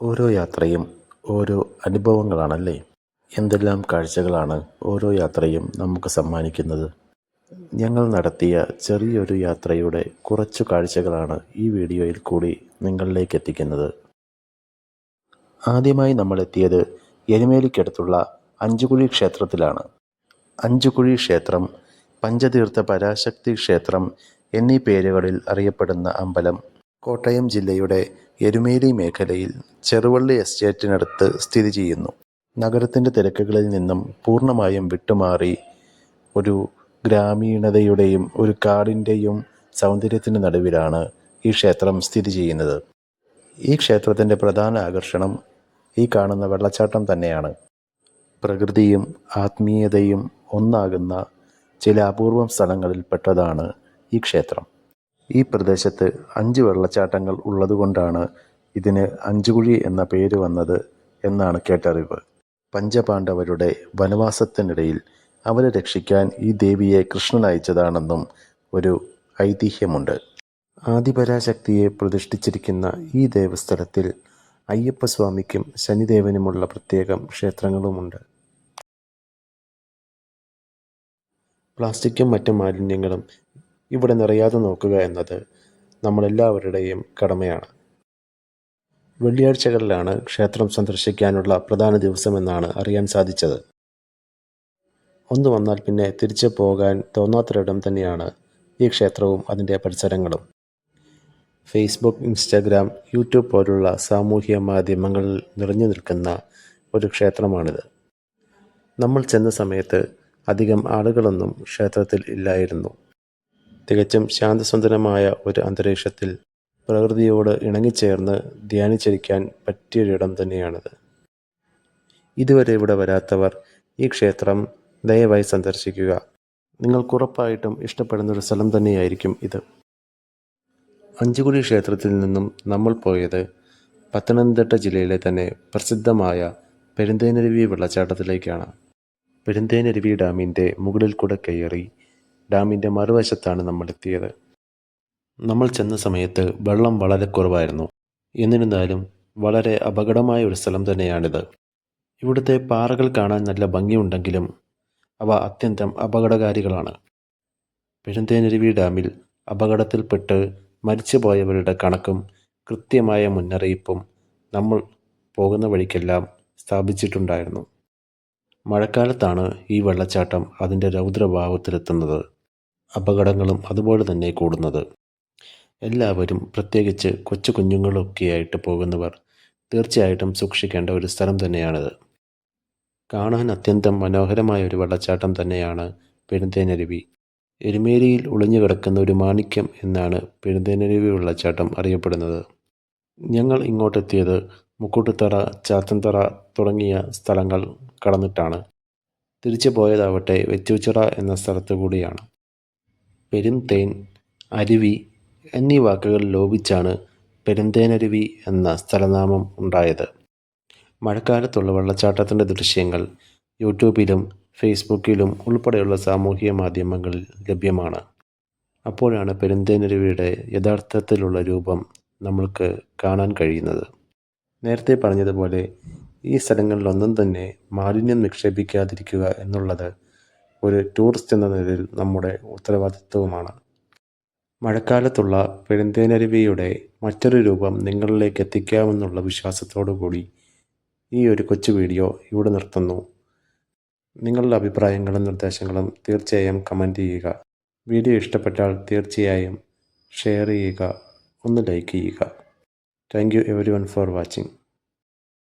ഓരോ യാത്രയും ഓരോ അനുഭവങ്ങളാണല്ലേ? എന്തെല്ലാം കാഴ്ചകളാണ് ഓരോ യാത്രയും നമുക്ക് സമ്മാനിക്കുന്നത്? ഞങ്ങൾ നടത്തിയ ചെറിയൊരു യാത്രയുടെ കുറച്ചു കാഴ്ചകളാണ് ഈ വീഡിയോയിൽ കൂടി നിങ്ങളിലേക്ക് എത്തിക്കുന്നത്. ആദ്യമായി നമ്മൾ എത്തിയത് എരുമേലിക്കടുത്തുള്ള അഞ്ചുകുഴി ക്ഷേത്രത്തിലാണ്. അഞ്ചുകുഴി ക്ഷേത്രം പഞ്ചതീർത്ഥ പരാശക്തി ക്ഷേത്രം എന്നീ പേരുകളിൽ അറിയപ്പെടുന്ന അമ്പലം കോട്ടയം ജില്ലയുടെ എരുമേലി മേഖലയിൽ ചെറുവള്ളി എസ്റ്റേറ്റിനടുത്ത് സ്ഥിതി ചെയ്യുന്നു. നഗരത്തിന്റെ തിരക്കുകളിൽ നിന്നും പൂർണമായും വിട്ടുമാറി ഒരു ഗ്രാമീണതയുടെയും ഒരു കാടിന്റെയും സൗന്ദര്യത്തിന്റെ നടുവിലാണ് ഈ ക്ഷേത്രം സ്ഥിതി ചെയ്യുന്നത്. ഈ ക്ഷേത്രത്തിന്റെ പ്രധാന ആകർഷണം ഈ കാണുന്ന വെള്ളച്ചാട്ടം തന്നെയാണ്. പ്രകൃതിയും ആത്മീയതയും ഒന്നാകുന്ന ചില അപൂർവം സ്ഥലങ്ങളിൽ പെട്ടതാണ് ഈ ക്ഷേത്രം. ഈ പ്രദേശത്ത് അഞ്ച് വെള്ളച്ചാട്ടങ്ങൾ ഉള്ളതുകൊണ്ടാണ് ഇതിന് അഞ്ചുകുഴി എന്ന പേര് വന്നത് എന്നാണ് കേട്ടറിവ്. പഞ്ചപാണ്ഡവരുടെ വനവാസത്തിനിടയിൽ അവരെ രക്ഷിക്കാൻ ഈ ദേവിയെ കൃഷ്ണൻ അയച്ചതാണെന്നും ഒരു ഐതിഹ്യമുണ്ട്. ആദിപരാശക്തിയെ പ്രതിഷ്ഠിച്ചിരിക്കുന്ന ഈ ദേവസ്ഥലത്തിൽ അയ്യപ്പസ്വാമിക്കും ശനിദേവനുമുള്ള പ്രത്യേകം ക്ഷേത്രങ്ങളുമുണ്ട്. പ്ലാസ്റ്റിക്കും മറ്റു മാലിന്യങ്ങളും ഇവിടെ നിറയാതെ നോക്കുക എന്നത് നമ്മളെല്ലാവരുടെയും കടമയാണ്. വെള്ളിയാഴ്ചകളിലാണ് ക്ഷേത്രം സന്ദർശിക്കാനുള്ള പ്രധാന ദിവസമെന്നാണ് അറിയാൻ സാധിച്ചത്. ഒന്ന് വന്നാൽ പിന്നെ തിരിച്ചു പോകാൻ തോന്നാത്തൊരിടം തന്നെയാണ് ഈ ക്ഷേത്രവും അതിന്റെ പരിസരങ്ങളും. ഫേസ്ബുക്ക് ഇൻസ്റ്റാഗ്രാം യൂട്യൂബ് പോലുള്ള സാമൂഹ്യ മാധ്യമങ്ങളിൽ നിറഞ്ഞു നിൽക്കുന്ന ഒരു ക്ഷേത്രമാണിത്. നമ്മൾ ചെന്ന സമയത്ത് അധികം ആളുകളൊന്നും ക്ഷേത്രത്തിൽ ഇല്ലായിരുന്നു. തികച്ചും ശാന്തസുന്ദരമായ ഒരു അന്തരീക്ഷത്തിൽ പ്രകൃതിയോട് ഇണങ്ങിച്ചേർന്ന് ധ്യാനിച്ചിരിക്കാൻ പറ്റിയൊരിടം തന്നെയാണിത്. ഇതുവരെ ഇവിടെ വരാത്തവർ ഈ ക്ഷേത്രം ദയവായി സന്ദർശിക്കുക. നിങ്ങൾക്കുറപ്പായിട്ടും ഇഷ്ടപ്പെടുന്ന ഒരു സ്ഥലം തന്നെയായിരിക്കും ഇത്. അഞ്ചുകുടി ക്ഷേത്രത്തിൽ നിന്നും നമ്മൾ പോയത് പത്തനംതിട്ട ജില്ലയിലെ തന്നെ പ്രസിദ്ധമായ പെരുന്തേനരുവി വെള്ളച്ചാട്ടത്തിലേക്കാണ്. പെരുന്തേനരുവി ഡാമിന്റെ മുകളിൽ കൂടെ കയറി ഡാമിന്റെ മറുവശത്താണ് നമ്മൾ എത്തിയത് നമ്മൾ ചെന്ന സമയത്ത് വെള്ളം വളരെ കുറവായിരുന്നു. എന്നിരുന്നാലും വളരെ അപകടമായ ഒരു സ്ഥലം തന്നെയാണിത്. ഇവിടുത്തെ പാറകൾ കാണാൻ നല്ല ഭംഗിയുണ്ടെങ്കിലും അവ അത്യന്തം അപകടകാരികളാണ്. പെരുന്തേനരുവി ഡാമിൽ അപകടത്തിൽപ്പെട്ട് മരിച്ചുപോയവരുടെ കണക്കും കൃത്യമായ മുന്നറിയിപ്പും നമ്മൾ പോകുന്ന വഴിക്കെല്ലാം സ്ഥാപിച്ചിട്ടുണ്ടായിരുന്നു. മഴക്കാലത്താണ് ഈ വെള്ളച്ചാട്ടം അതിന്റെ രൗദ്രഭാവത്തിലെത്തുന്നത്. അപകടങ്ങളും അതുപോലെ തന്നെ കൂടുന്നത്. എല്ലാവരും പ്രത്യേകിച്ച് കൊച്ചു കുഞ്ഞുങ്ങളൊക്കെയായിട്ട് പോകുന്നവർ തീർച്ചയായിട്ടും സൂക്ഷിക്കേണ്ട ഒരു സ്ഥലം തന്നെയാണിത്. കാണാൻ അത്യന്തം മനോഹരമായ ഒരു വെള്ളച്ചാട്ടം തന്നെയാണ് പെരുന്തേനരുവി. എരുമേലിയിൽ ഒളിഞ്ഞു കിടക്കുന്ന ഒരു മാണിക്യം എന്നാണ് പെരുന്തേനരുവി വെള്ളച്ചാട്ടം അറിയപ്പെടുന്നത്. ഞങ്ങൾ ഇങ്ങോട്ടെത്തിയത് മുക്കൂട്ടുത്തറ ചാത്തൻതറ തുടങ്ങിയ സ്ഥലങ്ങൾ കടന്നിട്ടാണ്. തിരിച്ചു പോയതാവട്ടെ വെച്ചൂച്ചിറ എന്ന സ്ഥലത്തു കൂടിയാണ്. പെരുന്തേൻ അരുവി എന്നീ വാക്കുകൾ ലോപിച്ചാണ് പെരുന്തേനരുവി എന്ന സ്ഥലനാമം ഉണ്ടായത്. മഴക്കാലത്തുള്ള വെള്ളച്ചാട്ടത്തിന്റെ ദൃശ്യങ്ങൾ യൂട്യൂബിലും ഫേസ്ബുക്കിലും ഉൾപ്പെടെയുള്ള സാമൂഹിക മാധ്യമങ്ങളിൽ ലഭ്യമാണ്. അപ്പോഴാണ് പെരുന്തേനരുവിയുടെ യഥാർത്ഥത്തിലുള്ള രൂപം നമ്മൾക്ക് കാണാൻ കഴിയുന്നത്. നേരത്തെ പറഞ്ഞതുപോലെ ഈ സ്ഥലങ്ങളിലൊന്നും തന്നെ മാലിന്യം നിക്ഷേപിക്കാതിരിക്കുക എന്നുള്ളത് ഒരു ടൂറിസ്റ്റ് എന്ന നിലയിൽ നമ്മുടെ ഉത്തരവാദിത്വവുമാണ്. മഴക്കാലത്തുള്ള പെരുന്തേനരുവിയുടെ മറ്റൊരു രൂപം നിങ്ങളിലേക്ക് എത്തിക്കാമെന്നുള്ള വിശ്വാസത്തോടു കൂടി ഈ ഒരു കൊച്ചു വീഡിയോ ഇവിടെ നിർത്തുന്നു. നിങ്ങളുടെ അഭിപ്രായങ്ങളും നിർദ്ദേശങ്ങളും തീർച്ചയായും കമന്റ് ചെയ്യുക. വീഡിയോ ഇഷ്ടപ്പെട്ടാൽ തീർച്ചയായും ഷെയർ ചെയ്യുക. ഒന്ന് ലൈക്ക് ചെയ്യുക. Thank you everyone for watching.